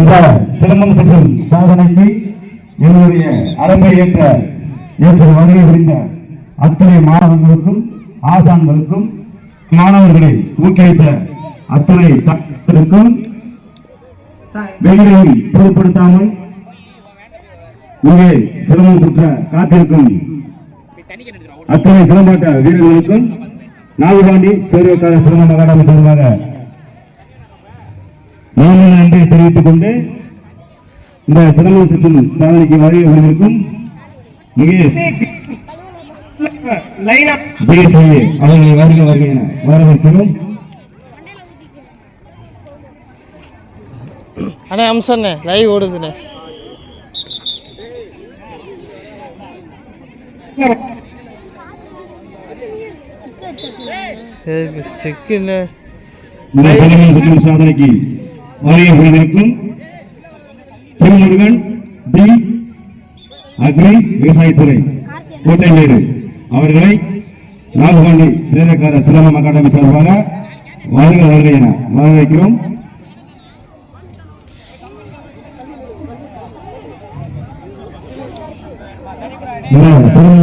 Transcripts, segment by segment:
இந்த சிரமம் சுற்றும் சாதனைக்கு என்னுடைய அறமை ஏற்ற ஏற்ற வருகை புரிந்த அத்தனை மாணவர்களுக்கும் ஆசான்களுக்கும் மாணவர்களை ஊக்குவித்த அத்தனை தாக்கத்திற்கும் வெளியை பொருட்படுத்தாமல் இங்கே சிரமம் சுற்ற காத்திருக்கும் அத்தனை சிரம்பாட்ட வீரர்களுக்கும் நாகுபாண்டி சேர்வக்கார சிரமம் அகாடமி சார்பாக தெரிவித்துக் கொண்டு இந்த சிரமம் சுற்றும் சாதனைக்கு வருகை வந்திருக்கும் அவர்களை வருக வருக என வரவேற்கிறோம். அண்ணே அம்சண்ணே லைவ் ஓடுதுண்ணே. செக்குண்ணே சாதனைக்கு வருகை வந்திருக்கும் திருமுருகன் டி அக்ரி விவசாயத்துறை கோட்டைமேடு. அவர்களை நாகபாண்டி சேதக்கார சிரமம் அகாடமி சார்பாக வருக வருக என வரவேற்கிறோம்.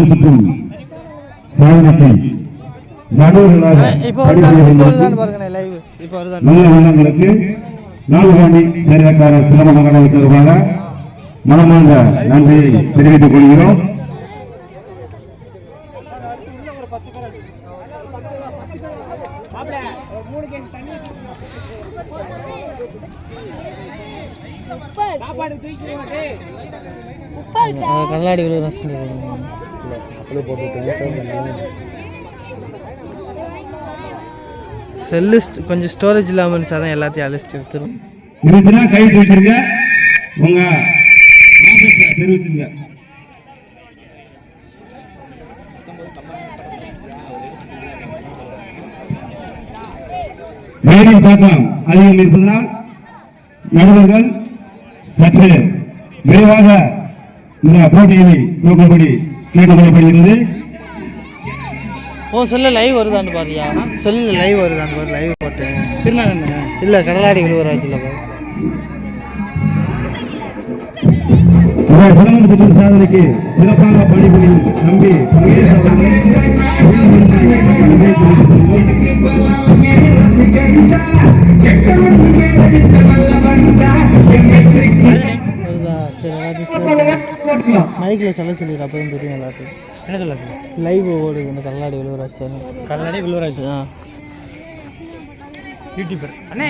சுற்றும் சாதனைக்கு நடுவர்களாக நல்ல நாகபாண்டி சேரக்கார சிரம மகனை சார்பாக மனமார்ந்த நன்றியை தெரிவித்துக் கொள்கிறோம். கண்ணாடி விழுகிற செல்லு கொஞ்சம் ஸ்டோரேஜ் இல்லாமல் இருந்துச்சு அதான் எல்லாத்தையும் அழிச்சிட்டு எடுத்துரும். இருந்துச்சுன்னா கை தூக்கிருங்க உங்க ஆசத்தை தெரிவிச்சுங்க வேரின் தாக்கம் அதிகம் இருப்பதனால் நடுவர்கள் சற்று விரைவாக இந்த போட்டியை துவக்கும்படி கேட்டுக்கொள்ளப்படுகிறது. ஓ செல்ல லைவ் வருதான்னு பாரியா. செல்ல லைவ் வருதான்னு பாரு லைவ் போட்டேன். திருநாள் இல்லை கடலாடி விழுவராஜில் பாரு இந்த சிரமம் சுற்றும் சாதனைக்கு சிறப்பாக பணிபுரியும் நம்பி எல்லாத்தையும் மைக்கில் சொல்ல சொல்லிடு அப்போ தெரியும் எல்லாத்துக்கும் என்ன சொல்ல லைவ் ஓடுது இந்த கடலாடி விழுவராஜ் கல்லடி விழுவராஜ். ஆ. யூடியூபர் அண்ணே.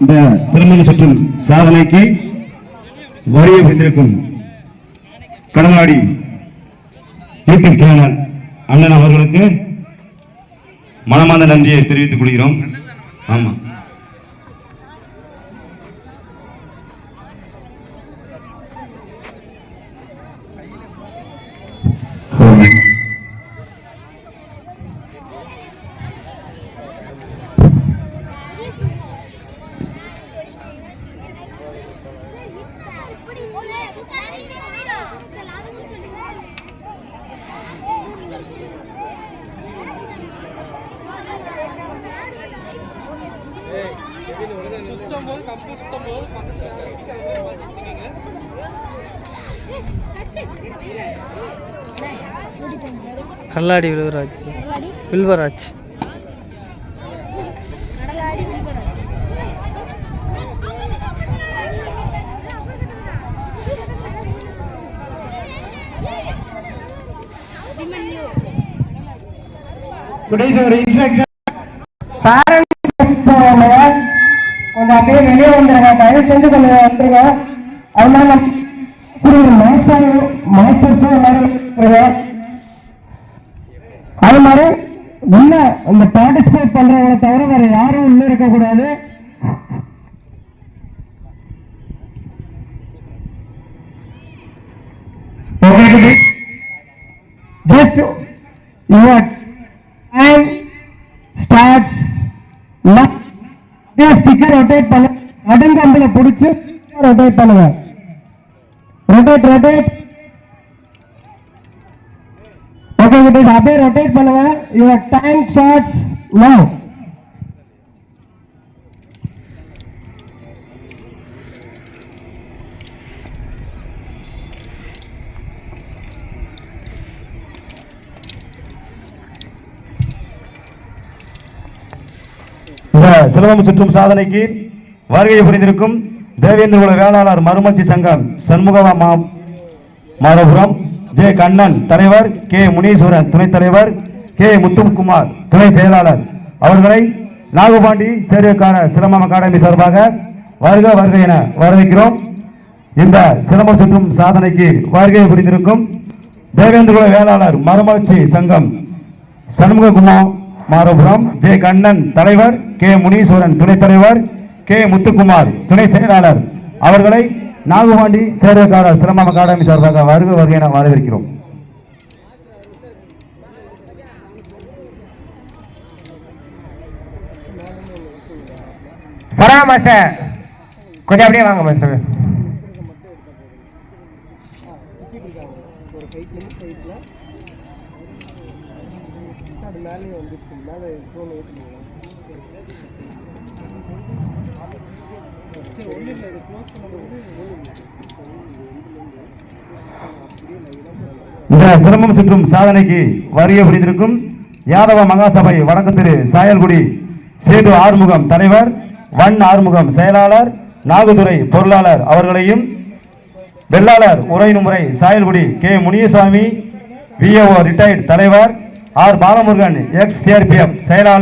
இந்த சிரமம் சுற்றும் சாதனைக்கு வரிய வந்திருக்கும் கடலாடி யூடியூப் சேனல் அண்ணன் அவர்களுக்கு மனமார்ந்த நன்றியை தெரிவித்துக் கொள்கிறோம். ஆமா. கல்லாடி விழுவராஜ் வில்வராஜ் கடலாடி விழுவராஜ் அபிமன்யு கொஞ்சம் அப்படியே வெளியே வந்துருங்க. தயவு செஞ்சு கொஞ்சம் வந்துருங்க. அதனால எல்லாரும் அது மாதிரி உள்ள இந்த பார்ட்டிசிபேட் பண்றவங்களை தவிர வேற யாரும் உள்ள இருக்கக்கூடாது ஜஸ்ட் ஸ்டிக்கர் ரொட்டேட் பண்ண. அடுங்கம்புல பிடிச்சி ரொட்டேட் பண்ணுங்க. ரொட்டேட் ரொட்டேட் ஓகே அப்படியே ரொட்டேட் பண்ணுங்க. யுவர் டைம் ஷார்ட்ஸ் நவ் இந்த சிலம்பம் சுற்றும் சாதனைக்கு வருகை புரிந்திருக்கும் தேவேந்திரகுல வேளாளர் மறுமச்சி சங்கம் சண்முகமா மாதபுரம். ஜே கண்ணன் தலைவர். கே முனீஸ்வரன் துணைத் தலைவர். கே முத்துக்குமார் துணை செயலாளர். அவர்களை நாகபாண்டி சேர்வைக்கான சிலம்பம் அகாடமி சார்பாக வருக வருக என வரவேற்கிறோம். இந்த சிலம்பம் சுற்றும் சாதனைக்கு வருகை புரிந்திருக்கும் தேவேந்திரகுல வேளாளர் மறுமலர்ச்சி சங்கம் சண்முககுமார் மாரபுரம் ஜே கண்ணன் தலைவர் கே முனீஸ்வரன் துணைத் தலைவர் கே முத்துக்குமார் துணை செயலாளர் அவர்களை நாகுபாண்டி சேர்வக்கார சிரமம் அகாடமி சார்பாக வருக வருகை நாம் வரவேற்கிறோம் சரா மாஸ்டர் கொஞ்சம் அப்படியே வாங்க மாஸ்டர் இந்த சிரமம் சிற்றும் சாதனைக்கு வரிய புரிந்திருக்கும் யாதவ மகாசபை வடக்கு திரு சாயல்குடி சேது ஆறுமுகம் தலைவர் வன் ஆறுமுகம் செயலாளர் நாகுதுரை பொருளாளர் அவர்களையும் வெள்ளாளர் உரையினுமுறை Sayalgudi K Muniyasamy VAO retired தலைவர் ஆர் பாலமுருகன் எக்ஸ் சிஆர்பிஎஃப் செயலாளர்